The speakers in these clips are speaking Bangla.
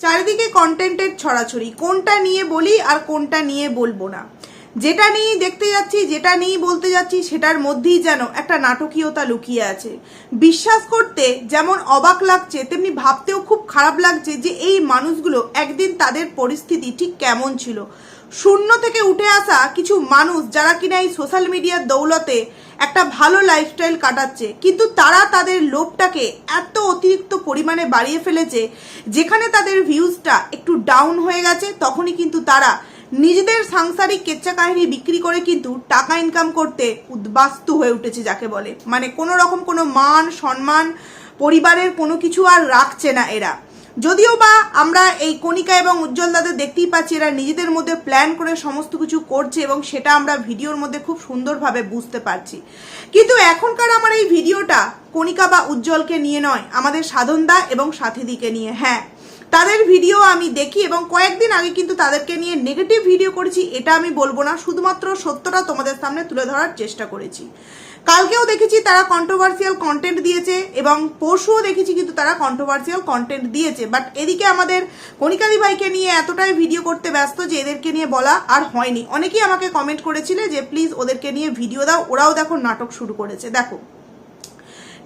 চারিদিকে কন্টেন্টের ছড়াছড়ি। কোনটা নিয়ে বলি আর কোনটা নিয়ে বলব না। যেটা নিয়ে দেখতে যাচ্ছি, যেটা নিয়ে বলতে যাচ্ছি, সেটার মধ্যেই যেন একটা নাটকীয়তা লুকিয়ে আছে। বিশ্বাস করতে যেমন অবাক লাগছে, তেমনি ভাবতেও খুব খারাপ লাগছে যে এই মানুষগুলো একদিন তাদের পরিস্থিতি ঠিক কেমন ছিল। শূন্য থেকে উঠে আসা কিছু মানুষ যারা কিনা এই সোশ্যাল মিডিয়ার দৌলতে একটা ভালো লাইফস্টাইল কাটাচ্ছে, কিন্তু তারা তাদের লোভটাকে এত অতিরিক্ত পরিমাণে বাড়িয়ে ফেলেছে, যেখানে তাদের ভিউজটা একটু ডাউন হয়ে গেছে, তখনই কিন্তু তারা নিজেদের সাংসারিক কেচ্চা কাহিনী বিক্রি করে কিন্তু টাকা ইনকাম করতে উদ্বাস্তু হয়ে উঠেছে যাকে বলে। মানে কোনো রকম কোনো মান, সম্মান পরিবারের কোনো কিছু আর রাখছে না এরা। যদিও বা আমরা এই কণিকা এবং উজ্জ্বল দাদের দেখতেই পাচ্ছি, এরা নিজেদের মধ্যে প্ল্যান করে সমস্ত কিছু করছে এবং সেটা আমরা ভিডিওর মধ্যে খুব সুন্দরভাবে বুঝতে পারছি। কিন্তু এখনকার আমার এই ভিডিওটা কণিকা বা উজ্জ্বলকে নিয়ে নয়, আমাদের সাধনদা এবং সাথীদিকে নিয়ে। হ্যাঁ তাদের ভিডিও আমি দেখি এবং কয়েকদিন আগে কিন্তু তাদেরকে নিয়ে নেগেটিভ ভিডিও করেছি, এটা আমি বলব না, শুধুমাত্র সত্যটা তোমাদের সামনে তুলে ধরার চেষ্টা করেছি। কালকেও দেখেছি তারা কন্ট্রোভার্সিয়াল কন্টেন্ট দিয়েছে এবং পরশুও দেখেছি কিন্তু তারা কন্ট্রোভার্সিয়াল কন্টেন্ট দিয়েছে। বাট এদিকে আমাদের কণিকাদি ভাইকে নিয়ে এতটাই ভিডিও করতে ব্যস্ত যে এদেরকে নিয়ে বলা আর হয়নি। অনেকেই আমাকে কমেন্ট করেছিল যে প্লিজ ওদেরকে নিয়ে ভিডিও দাও। ওরাও দেখো নাটক শুরু করেছে। দেখো।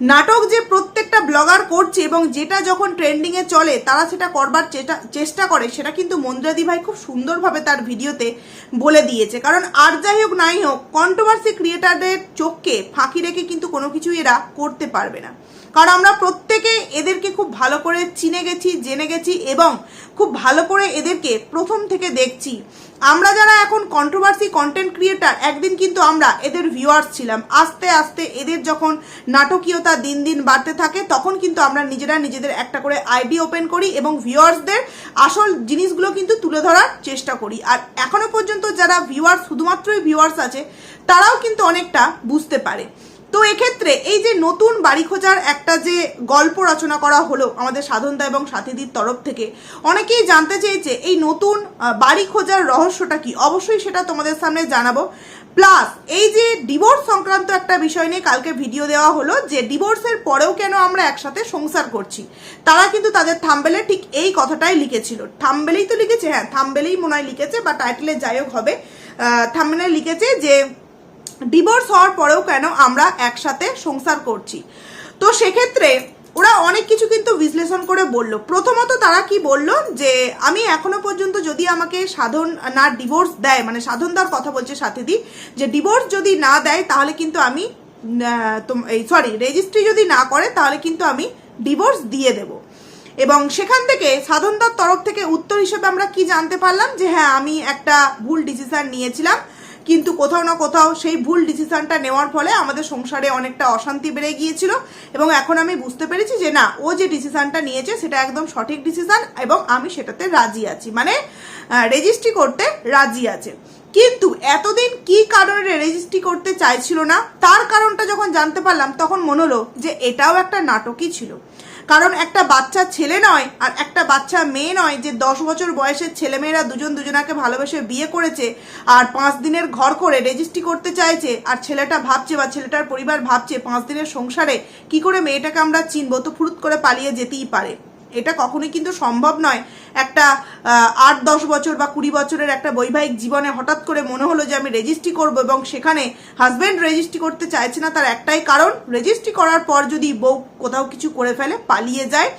নাটক যে প্রত্যেকটা ব্লগার করছে এবং যেটা যখন ট্রেন্ডিংয়ে চলে, তারা সেটা করবার চেষ্টা- করে, সেটা কিন্তু মন্দিরাদি ভাই খুব সুন্দরভাবে তার ভিডিওতে বলে দিয়েছে। কারণ আর যাই হোক, নাই হোক কন্ট্রোভার্সি ক্রিয়েটারদের চোখকে ফাঁকি রেখে কিন্তু কোনো কিছুই এরা করতে পারবে না। কারণ আমরা প্রত্যেকে এদেরকে খুব ভালো করে চিনে গেছি, জেনে গেছি এবং খুব ভালো করে এদেরকে প্রথম থেকে দেখছি। আমরা যারা এখন কন্ট্রোভার্সি কন্টেন্ট ক্রিয়েটার একদিন কিন্তু আমরা এদের ভিউয়ার্স ছিলাম। আস্তে আস্তে এদের যখন নাটকীয়তা দিন দিন বাড়তে থাকে, তখন কিন্তু আমরা নিজেরা নিজেদের একটা করে আইডি ওপেন করি এবং ভিউয়ার্সদের আসল জিনিসগুলো কিন্তু তুলে ধরার চেষ্টা করি। আর এখনও পর্যন্ত যারা ভিউয়ার্স শুধুমাত্রই ভিউয়ার্স আছে, তারাও কিন্তু অনেকটা বুঝতে পারে। তো এক্ষেত্রে এই যে নতুন বাড়ি খোঁজার একটা যে গল্প রচনা করা হলো আমাদের সাধনদা এবং সাথীদির তরফ থেকে, অনেকেই জানতে চেয়েছে এই নতুন বাড়ি খোঁজার রহস্যটা কি? অবশ্যই সেটা তোমাদের সামনে জানাব। প্লাস এই যে ডিভোর্স সংক্রান্ত একটা বিষয় নিয়ে কালকে ভিডিও দেওয়া হলো যে ডিভোর্সের পরেও কেন আমরা একসাথে সংসার করছি, তারা কিন্তু তাদের থাম্বেলে ঠিক এই কথাটাই লিখেছিল। থাম্বেলেই তো লিখেছে হ্যাঁ থাম্বেলেই মনে হয় লিখেছে, বা টাইটেলে যাই হোক হবে থাম্বেলে লিখেছে যে ডিভোর্স হওয়ার পরেও কেন আমরা একসাথে সংসার করছি? তো সেক্ষেত্রে ওরা অনেক কিছু কিন্তু বিশ্লেষণ করে বলল। প্রথমত তারা কি বলল যে, আমি এখনও পর্যন্ত যদি আমাকে সাধন না ডিভোর্স দেয় মানে সাধনদার কথা বলছে সাথে সাথীদি, যে ডিভোর্স যদি না দেয়, তাহলে কিন্তু আমি এই সরি রেজিস্ট্রি যদি না করে, তাহলে কিন্তু আমি ডিভোর্স দিয়ে দেবো। এবং সেখান থেকে সাধনদার তরফ থেকে উত্তর হিসেবে আমরা কি জানতে পারলাম? যে হ্যাঁ আমি একটা ভুল ডিসিশন নিয়েছিলাম। কিন্তু কোথাও না কোথাও সেই ভুল ডিসিশনটা নেওয়ার ফলে আমাদের সংসারে অনেকটা অশান্তি বেড়ে গিয়েছিল। এবং এখন আমি বুঝতে পেরেছি যে না, ও যে ডিসিশনটা নিয়েছে সেটা একদম সঠিক ডিসিশন এবং আমি সেটাতে রাজি আছি। মানে রেজিস্ট্রি করতে রাজি আছে। কিন্তু এতদিন কি কারণে রেজিস্ট্রি করতে চাইছিল না, তার কারণটা যখন জানতে পারলাম, তখন মনে হলো যে এটাও একটা নাটকই ছিল। কারণ একটা বাচ্চা ছেলে নয় আর একটা বাচ্চা মেয়ে নয় যে দশ বছর বয়সের ছেলেমেয়েরা দুজন দুজনাকে ভালোবেসে বিয়ে করেছে আর পাঁচ দিনের ঘর করে রেজিস্ট্রি করতে চাইছে আর ছেলেটা ভাবছে বা ছেলেটার পরিবার ভাবছে পাঁচ দিনের সংসারে কি করে মেয়েটাকে আমরা চিনবো? তো ফুরুত করে পালিয়ে যেতেই পারে। এটা কখনোই কিন্তু সম্ভব নয়। একটা আট, দশ বছর বা কুড়ি বছরের একটা বৈবাহিক জীবনে হঠাৎ করে মনে হলো যে আমি রেজিস্ট্রি করব এবং সেখানে হাজব্যান্ড রেজিস্ট্রি করতে চাইছে না, তার একটাই কারণ, রেজিস্ট্রি করার পর যদি বউ কোথাও কিছু করে ফেলে, পালিয়ে যায়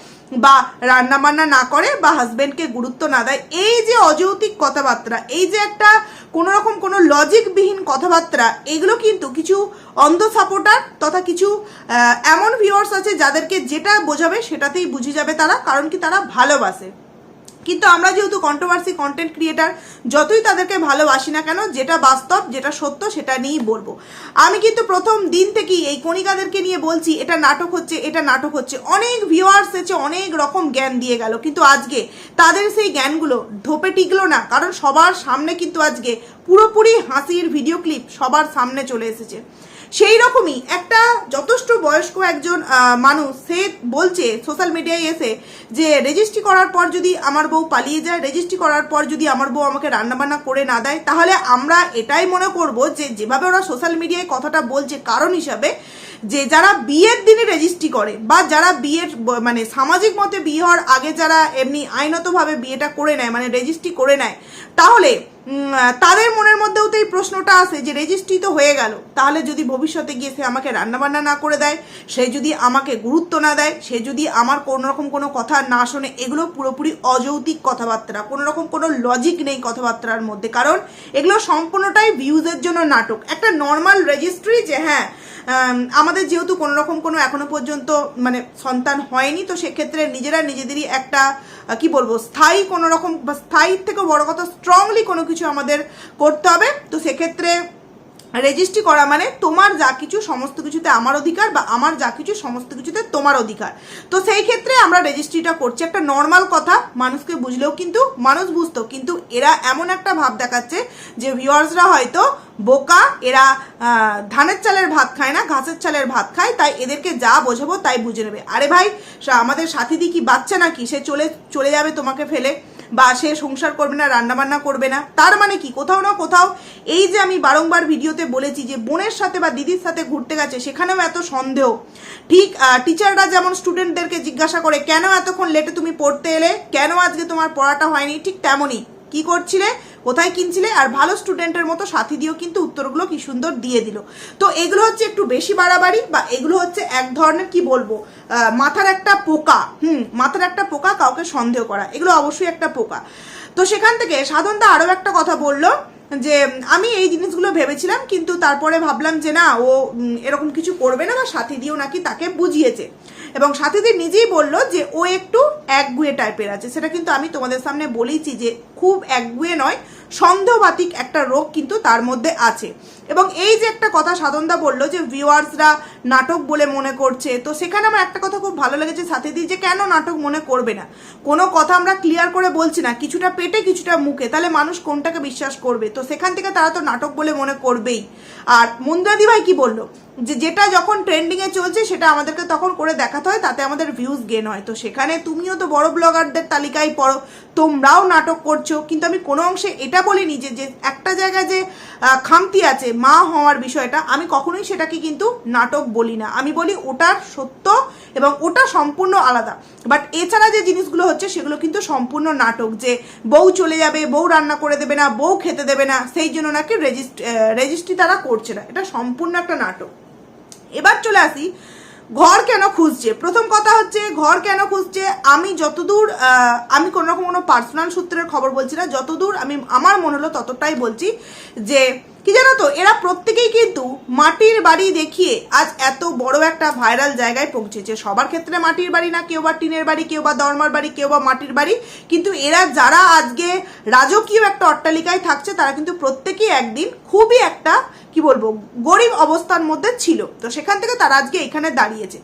বা রান্না বান্না না করে বা হাজব্যান্ডকে গুরুত্ব না দেয়, এই যে অযৌক্তিক কথাবার্তা, এই যে একটা কোনো রকম কোনো লজিকবিহীন কথাবার্তা, এগুলো কিন্তু কিছু অন্ধ সাপোর্টার তথা কিছু এমন ভিউয়ার্স আছে যাদেরকে যেটা বোঝাবে সেটাতেই বুঝে যাবে তারা, কারণ কি তারা ভালোবাসে। কিন্তু আমরা যেহেতু কন্ট্রোভার্সি কন্টেন্ট ক্রিয়েটার যতই তাদেরকে ভালোবাসি না কেন, যেটা বাস্তব, যেটা সত্য, সেটা নিয়েই বলব। আমি কিন্তু প্রথম দিন থেকেই এই কণিকাদেরকে নিয়ে বলছি, এটা নাটক হচ্ছে, এটা নাটক হচ্ছে। অনেক ভিউয়ার্স এসে অনেক রকম জ্ঞান দিয়ে গেল, কিন্তু আজকে তাদের সেই জ্ঞানগুলো ধোপে টিকলো না, কারণ সবার সামনে কিন্তু আজকে পুরোপুরি হাসির ভিডিও ক্লিপ সবার সামনে চলে এসেছে। সেই রকমই একটা যথেষ্ট বয়স্ক একজন মানুষ, সে বলছে সোশ্যাল মিডিয়ায় এসে যে, রেজিস্ট্রি করার পর যদি আমার বউ পালিয়ে যায়, রেজিস্ট্রি করার পর যদি আমার বউ আমাকে রান্নাবান্না করে না দেয়, তাহলে আমরা এটাই মনে করব যে, যেভাবে ওরা সোশ্যাল মিডিয়ায় কথাটা বলছে কারণ হিসাবে, যে যারা বিয়ের দিনে রেজিস্ট্রি করে বা যারা বিয়ের মানে সামাজিক মতে বিয়ে হওয়ার আগে যারা এমনি আইনতভাবে বিয়েটা করে নেয় মানে রেজিস্ট্রি করে নেয়, তাহলে তাদের মনের মধ্যেও তো এই প্রশ্নটা আসে যে রেজিস্ট্রি তো হয়ে গেল। তাহলে যদি ভবিষ্যতে গিয়ে সে আমাকে রান্নাবান্না না করে দেয়, সে যদি আমাকে গুরুত্ব না দেয়, সে যদি আমার কোনো রকম কোনো কথা না শোনে, এগুলো পুরোপুরি অযৌক্তিক কথাবার্তা। কোনো রকম কোনো লজিক নেই কথাবার্তার মধ্যে। কারণ এগুলো সম্পূর্ণটাই ভিউজের জন্য নাটক। একটা নর্মাল রেজিস্ট্রি যে হ্যাঁ আমাদের যেহেতু কোনো রকম কোনো এখনও পর্যন্ত মানে সন্তান হয়নি, তো সেক্ষেত্রে নিজেরা নিজেদেরই একটা কি বলব, স্থায়ী কোনো রকম বা স্থায়ীর থেকে বড় কথা স্ট্রংলি কোনো কিছু আমাদের করতে হবে। তো সেক্ষেত্রে রেজিস্ট্রি করা মানে তোমার যা কিছু, সমস্ত কিছুতে আমার অধিকার বা আমার যা কিছু, সমস্ত কিছুতে তোমার অধিকার। তো সেই ক্ষেত্রে আমরা রেজিস্ট্রিটা করছি। একটা নর্মাল কথা, মানুষকে বুঝলেও কিন্তু, মানুষ বুঝতো। কিন্তু এরা এমন একটা ভাব দেখাচ্ছে যে ভিউয়ার্সরা হয়তো বোকা, এরা ধানের চালের ভাত খায় না, ঘাসের চালের ভাত খায়, তাই এদেরকে যা বোঝাবো তাই বুঝে নেবে। আরে ভাই আমাদের সাথীদি কি বাচ্চা নাকি? সে চলে চলে যাবে তোমাকে ফেলে। বা সে সংসার করবে না, রান্নাবান্না করবে না, তার মানে কি? কোথাও না কোথাও এই যে আমি বারংবার ভিডিওতে বলেছি যে বোনের সাথে বা দিদির সাথে ঘুরতে গেছে, সেখানেও এত সন্দেহ। ঠিক টিচাররা যেমন স্টুডেন্টদেরকে জিজ্ঞাসা করে, কেন এতক্ষণ লেটে তুমি পড়তে এলে? কেন আজকে তোমার পড়াটা হয়নি? ঠিক তেমনই। কি করছিলে? কোথায় কিনছিলে? আর ভালো স্টুডেন্টের মতো সাথী দিয়েও কিন্তু উত্তরগুলো কি সুন্দর দিয়ে দিল। তো এগুলো হচ্ছে একটু বেশি বাড়াবাড়ি বা এগুলো হচ্ছে এক ধরনের, কি বলব মাথার একটা পোকা, হুম, মাথার একটা পোকা কাউকে সন্দেহ করা, এগুলো অবশ্যই একটা পোকা। তো সেখান থেকে সাধনদা আরও একটা কথা বলল যে, আমি এই জিনিসগুলো ভেবেছিলাম, কিন্তু তারপরে ভাবলাম যে না, ও এরকম কিছু করবে না বা সাথী দিয়েও নাকি তাকে বুঝিয়েছে। এবং সাথীদি নিজেই বলল যে, ও একটু একগুয়ে টাইপের আছে। সেটা কিন্তু আমি তোমাদের সামনে বলেইছি যে, খুব একগুয়ে নয় সন্দেহবাতিক একটা রোগ কিন্তু তার মধ্যে আছে। এবং এই যে একটা কথা সাধনদা বলল যে ভিউয়ার্সরা নাটক বলে মনে করছে, তো সেখানে আমার একটা কথা খুব ভালো লেগেছে সাথে সাথীদি, যে কেন নাটক মনে করবে না? কোনো কথা আমরা ক্লিয়ার করে বলছি না, কিছুটা পেটে, কিছুটা মুখে, তাহলে মানুষ কোনটাকে বিশ্বাস করবে? তো সেখান থেকে তারা তো নাটক বলে মনে করবেই। আর মুন্দ্রাদি ভাই কি বলল? যে যেটা যখন ট্রেন্ডিংয়ে চলছে, সেটা আমাদেরকে তখন করে দেখাতে হয়, তাতে আমাদের ভিউজ গেন হয়। তো সেখানে তুমিও তো বড় ব্লগারদের তালিকায় পড়ো, তোমরাও নাটক করছ, কিন্তু আমি কোনো অংশে এটা বলিনি যে যে একটা জায়গায় যে খামতি আছে মা হওয়ার বিষয়টা, আমি কখনোই সেটাকে কিন্তু নাটক বলি না। আমি বলি ওটার সত্য এবং ওটা সম্পূর্ণ আলাদা। বাট এছাড়া যে জিনিসগুলো হচ্ছে, সেগুলো কিন্তু সম্পূর্ণ নাটক যে বউ চলে যাবে, বউ রান্না করে দেবে না, বউ খেতে দেবে না, সেই জন্য নাকি রেজিস্ট্রি রেজিস্ট্রি তারা করছে না। এটা সম্পূর্ণ একটা নাটক। এবার চলে আসি ঘর কেন খুঁজছে? প্রথম কথা হচ্ছে, ঘর কেন খুঁজছে? আমি যতদূর আমি কোনো রকম কোনো পার্সোনাল সূত্রের খবর বলছি না, যতদূর আমি, আমার মনে হলো ততটাই বলছি যে কি জানো তো, এরা প্রত্যেকেই কিন্তু মাটির বাড়ি দেখিয়ে আজ এত বড় একটা ভাইরাল জায়গায় পৌঁছেছে। সবার ক্ষেত্রে মাটির বাড়ি না, কেউ বা টিনের বাড়ি, কেউ বা দরমার বাড়ি, কেউ বা মাটির বাড়ি। কিন্তু এরা যারা আজকে রাজকীয় একটা অট্টালিকায় থাকছে, তারা কিন্তু প্রত্যেকেই একদিন খুবই একটা, কি বলব, গরিব অবস্থার মধ্যে ছিল। তো সেখান থেকে তারা আজকে এখানে দাঁড়িয়েছে।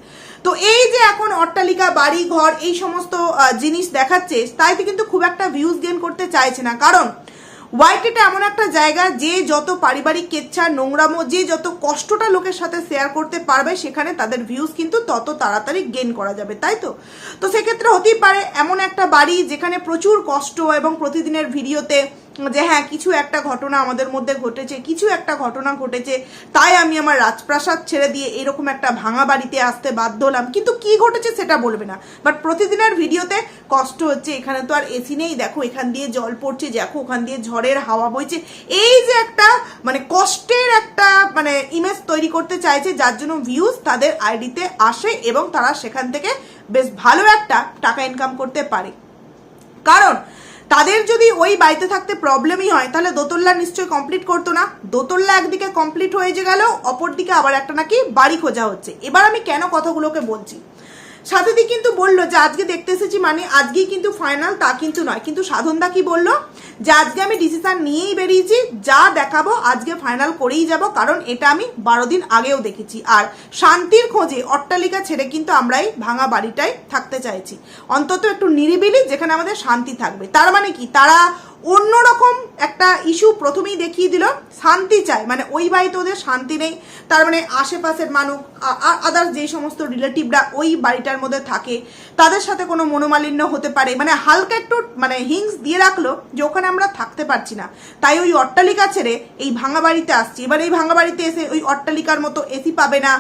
তো এই যে এখন অট্টালিকা বাড়ি ঘর এই সমস্ত জিনিস দেখাচ্ছে, তাইতে কিন্তু খুব একটা ভিউজ গেন করতে চাইছে না। কারণ ওয়াইটিটা এমন একটা জায়গা যে যত পারিবারিক কেচ্ছা নোংরামো যে যত কষ্টটা লোকের সাথে শেয়ার করতে পারবে, সেখানে তাদের ভিউজ কিন্তু তত তাড়াতাড়ি গেন করা যাবে, তাই তো? তো সেক্ষেত্রে হতেই পারে এমন একটা বাড়ি যেখানে প্রচুর কষ্ট এবং প্রতিদিনের ভিডিওতে যে হ্যাঁ কিছু একটা ঘটনা আমাদের মধ্যে ঘটেছে, কিছু একটা ঘটনা ঘটেছে, তাই আমি আমার রাজপ্রাসাদ ছেড়ে দিয়ে এরকম একটা ভাঙা বাড়িতে আসতে বাধ্য হলাম। কিন্তু কি ঘটেছে সেটা বলবে না। বাট প্রতিদিনের ভিডিওতে কষ্ট হচ্ছে, এখানে তো আর এসি নেই, দেখো এখান দিয়ে জল পড়ছে, দেখো ওখান দিয়ে ঝড়ের হাওয়া বইছে। এই যে একটা মানে কষ্টের একটা মানে ইমেজ তৈরি করতে চাইছে, যার জন্য ভিউজ তাদের আইডিতে আসে এবং তারা সেখান থেকে বেশ ভালো একটা টাকা ইনকাম করতে পারে। কারণ তাদের যদি ওই বাড়িতে থাকতে প্রবলেমই হয়, তাহলে দোতল্লা নিশ্চয়ই কমপ্লিট করতো না। দোতল্লা একদিকে কমপ্লিট হয়ে যে গেল, অপরদিকে আবার একটা নাকি বাড়ি খোঁজা হচ্ছে। এবার আমি কেন কথাগুলোকে বলছি? সাথীদি কিন্তু বলল যে, আজকে দেখতে এসেছি মানে আজকেই কিন্তু ফাইনাল তা কিন্তু নয়। কিন্তু সাধনদা কি বলল? যে, আজকে আমি ডিসিশন নিয়েই বেরিয়েছি, যা দেখাবো আজকে ফাইনাল করেই যাব, কারণ এটা আমি বারো দিন আগেও দেখেছি। আর শান্তির খোঁজে অট্টালিকা ছেড়ে কিন্তু আমরা এই ভাঙা বাড়িটাই থাকতে চাইছি। অন্তত একটু নিরিবিলি যেখানে আমাদের শান্তি থাকবে। তার মানে কি? তারা অন্যরকম একটা ইস্যু প্রথমেই দেখিয়ে দিল, শান্তি চায় মানে ওই বাড়িতে ওদের শান্তি নেই। তার মানে আশেপাশের মানুষ আদার্স যে সমস্ত রিলেটিভরা ওই বাড়িটার মধ্যে থাকে, তাদের সাথে কোনো মনোমালিন্য হতে পারে। মানে হালকা একটু মানে হিংস দিয়ে রাখল যে ওখানে আমরা থাকতে পারছি না। তাই ওই অট্টালিকা ছেড়ে এই ভাঙা বাড়িতে আসছি। এবার এই ভাঙা বাড়িতে এসে ওই অট্টালিকার মতো এসি পাবে না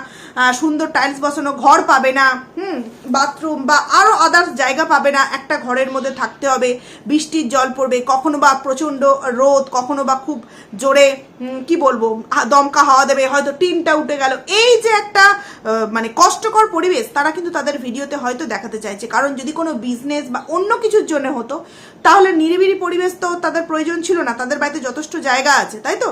সুন্দর টাইলস বসানো ঘর পাবে না, হুম বাথরুম বা আরও আদার্স জায়গা পাবে না। একটা ঘরের মধ্যে থাকতে হবে, বৃষ্টির জল পড়বে, কখনো বা প্রচণ্ড রোদ, কখনো বা খুব জোরে কি বলব দমকা হাওয়া দেবে, হয়তো টিনটা উঠে গেল। এই যে একটা মানে কষ্টকর পরিবেশ, তারা কিন্তু তাদের ভিডিওতে হয়তো দেখাতে চাইছে। কারণ যদি কোনো বিজনেস বা অন্য কিছুর জন্য হতো, তাহলে নিরিবিলি পরিবেশ তো তাদের প্রয়োজন ছিল না, তাদের বাড়িতে যথেষ্ট জায়গা আছে, তাই তো?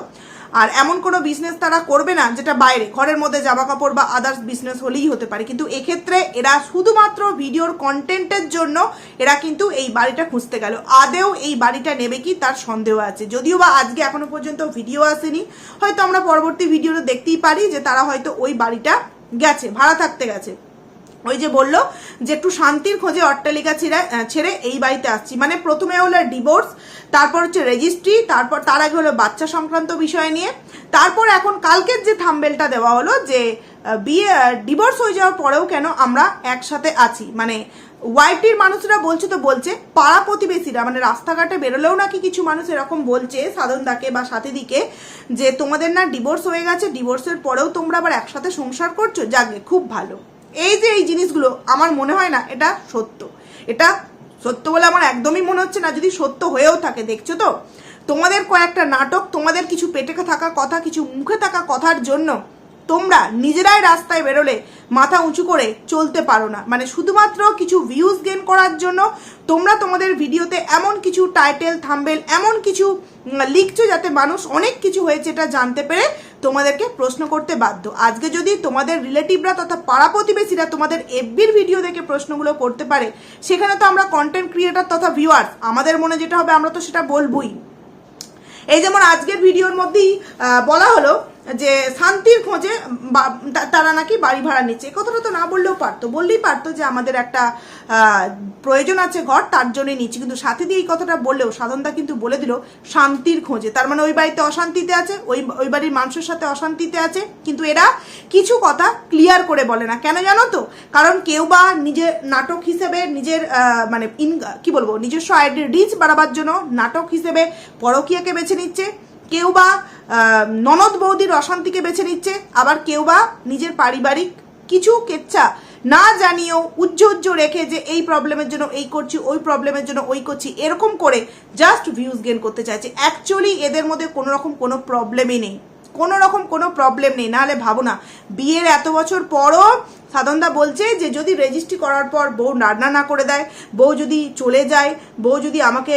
আর এমন কোনো বিজনেস তারা করবে না যেটা বাইরে, ঘরের মধ্যে জামা কাপড় বা আদার্স বিজনেস হলেই হতে পারে। কিন্তু এক্ষেত্রে এরা শুধুমাত্র ভিডিওর কন্টেন্টের জন্য এরা কিন্তু এই বাড়িটা খুঁজতে গেল। আদেও এই বাড়িটা নেবে কি তার সন্দেহ আছে। যদিও বা আজকে এখনও পর্যন্ত ভিডিও আসেনি। হয়তো আমরা পরবর্তী ভিডিওতে দেখতেই পারি যে তারা হয়তো ওই বাড়িটা গেছে, ভাড়া থাকতে গেছে। ওই যে বলল যে একটু শান্তির খোঁজে অট্টালিকা ছেড়ে ছেড়ে এই বাড়িতে আসছি। মানে প্রথমে হলো ডিভোর্স তারপর হচ্ছে রেজিস্ট্রি তারপর তার আগে হলো বাচ্চা সংক্রান্ত বিষয় নিয়ে। তারপর এখন কালকের যে থাম্বেলটা দেওয়া হলো যে বিয়ে ডিভোর্স হয়ে যাওয়ার পরেও কেন আমরা একসাথে আছি? মানে ওয়াইটির মানুষরা বলছে তো বলছে, পাড়া প্রতিবেশীরা মানে রাস্তাঘাটে বেরোলেও নাকি কিছু মানুষ এরকম বলছে সাধনদাকে বা সাথীদিকে যে তোমাদের না ডিভোর্স হয়ে গেছে ডিভোর্সের পরেও তোমরা আবার একসাথে সংসার করছ? যাকে খুব ভালো। এই যে এই জিনিসগুলো, আমার মনে হয় না এটা সত্য। এটা সত্য বলে আমার একদমই মনে হচ্ছে না, যদি সত্য হয়েও থাকে, দেখছ তো? তোমাদের কয়েকটা নাটক, তোমাদের কিছু পেটে থাকা কথা, কিছু মুখে থাকা কথার জন্য তোমরা নিজেরাই রাস্তায় বেরোলে মাথা উঁচু করে চলতে পারো না। মানে শুধুমাত্র কিছু ভিউজ গেন করার জন্য তোমরা তোমাদের ভিডিওতে এমন কিছু টাইটেল থাম্বেল এমন কিছু লিখছো যাতে মানুষ অনেক কিছু হয়েছে এটা জানতে পেরে তোমাদেরকে প্রশ্ন করতে বাধ্য। আজকে যদি তোমাদের রিলেটিভরা তথা পাড়া প্রতিবেশীরা তোমাদের এফবির ভিডিও দেখে প্রশ্নগুলো করতে পারে, সেখানে তো আমরা কন্টেন্ট ক্রিয়েটার তথা ভিউয়ার্স আমাদের মনে যেটা হবে আমরা তো সেটা বলবোই। এই যেমন আজকের ভিডিওর মধ্যেই বলা হলো যে শান্তির খোঁজে তারা নাকি বাড়ি ভাড়া নিচ্ছে। কথাটা তো না বললেও পারতো। বললেই পারতো যে আমাদের একটা প্রয়োজন আছে ঘর, তার জন্যই নিচ্ছি। কিন্তু সাথে দিয়ে এই কথাটা বললেও সাধনদা কিন্তু বলে দিল, শান্তির খোঁজে। তার মানে ওই বাড়িতে অশান্তিতে আছে, ওই ওই বাড়ির মানুষের সাথে অশান্তিতে আছে। কিন্তু এরা কিছু কথা ক্লিয়ার করে বলে না। কেন জানো তো? কারণ কেউ বা নিজের নাটক হিসেবে নিজের মানে ইন, কি বলব, নিজস্ব আইডির রিচ বাড়াবার জন্য নাটক হিসেবে পরকীয়াকে বেছে নিচ্ছে। কেউ বা ননদ বৌদির অশান্তিকে বেছে নিচ্ছে, আবার কেউ বা নিজের পারিবারিক কিছু কেচ্ছা না জানিয়েও উজ্জ উজ্জ রেখে যে এই প্রবলেমের জন্য এই করছি, ওই প্রবলেমের জন্য ওই করছি, এরকম করে জাস্ট ভিউজ গেন করতে চাইছে। অ্যাকচুয়ালি এদের মধ্যে কোনো রকম কোনো প্রবলেমই নেই। কোনো রকম কোনো প্রবলেম নেই। নাহলে ভাবো না, বিয়ের এত বছর পরও সাধনদা বলছে যে যদি রেজিস্ট্রি করার পর বউ রান্না না করে দেয়, বউ যদি চলে যায়, বউ যদি আমাকে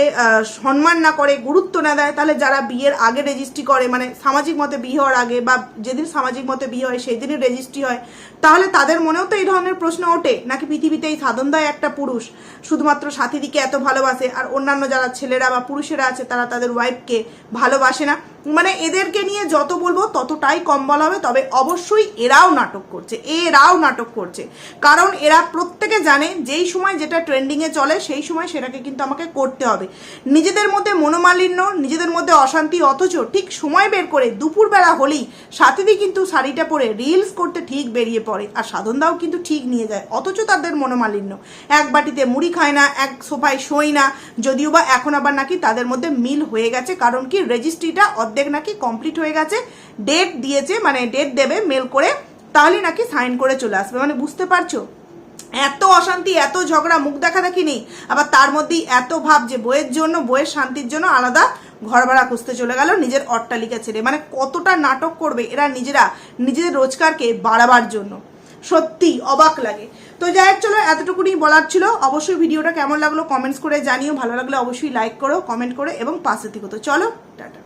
সম্মান না করে, গুরুত্ব না দেয়, তাহলে যারা বিয়ের আগে রেজিস্ট্রি করে মানে সামাজিক মতে বিয়ে হওয়ার আগে বা যেদিন সামাজিক মতে বিয়ে হয় সেই দিনই রেজিস্ট্রি হয়, তাহলে তাদের মনেও তো এই ধরনের প্রশ্ন ওঠে। নাকি পৃথিবীতে এই সাধনদায় একটা পুরুষ, শুধুমাত্র সাথীদিকে এত ভালোবাসে, আর অন্যান্য যারা ছেলেরা বা পুরুষেরা আছে, তারা তাদের ওয়াইফকে ভালোবাসে না। মানে এদেরকে নিয়ে যত বলব, ততটাই কম বলা হবে, তবে অবশ্যই এরাও নাটক করছে, এরাও নাটক করছে। কারণ এরা প্রত্যেকে জানে যেই সময় যেটা ট্রেন্ডিংয়ে চলে, সেই সময় সেটাকে কিন্তু আমাকে করতে হবে। নিজেদের মধ্যে মনোমালিন্য, নিজেদের মধ্যে অশান্তি, অথচ ঠিক সময় বের করে দুপুরবেলা হলেই সাথীদি কিন্তু শাড়িটা পরে রিলস করতে ঠিক বেরিয়ে পড়ে আর সাধনদাও কিন্তু ঠিক নিয়ে যায়, অথচ তাদের মনোমালিন্য। এক বাটিতে মুড়ি খায় না, এক সোফায় শোয় না, যদিও বা এখন আবার নাকি তাদের মধ্যে মিল হয়ে গেছে, কারণ কি রেজিস্ট্রিটা অর্ধেক নাকি কমপ্লিট হয়ে গেছে ডেট দিয়েছে মানে ডেট দেবে মেল করে তাহলে নাকি সাইন করে চলে আসবে। মানে বুঝতে পারছ? এত অশান্তি, এত ঝগড়া, মুখ দেখা দেখি নেই। আবার তার মধ্যেই এত ভাব যে বইয়ের জন্য, বইয়ের শান্তির জন্য আলাদা ঘর ভাড়া খুঁজতে চলে গেল নিজের অট্টালিকা ছেড়ে। মানে কতটা নাটক করবে এরা নিজেরা নিজেদের রোজগারকে বাড়াবার জন্য। সত্যি অবাক লাগে। তো যাই হোক, চলো এতটুকুনি বলার ছিল। অবশ্যই ভিডিওটা কেমন লাগল কমেন্টস করে জানিও। ভালো লাগলে অবশ্যই লাইক করো কমেন্ট করে এবং পাশে থেকে। তো চলো, টাটা।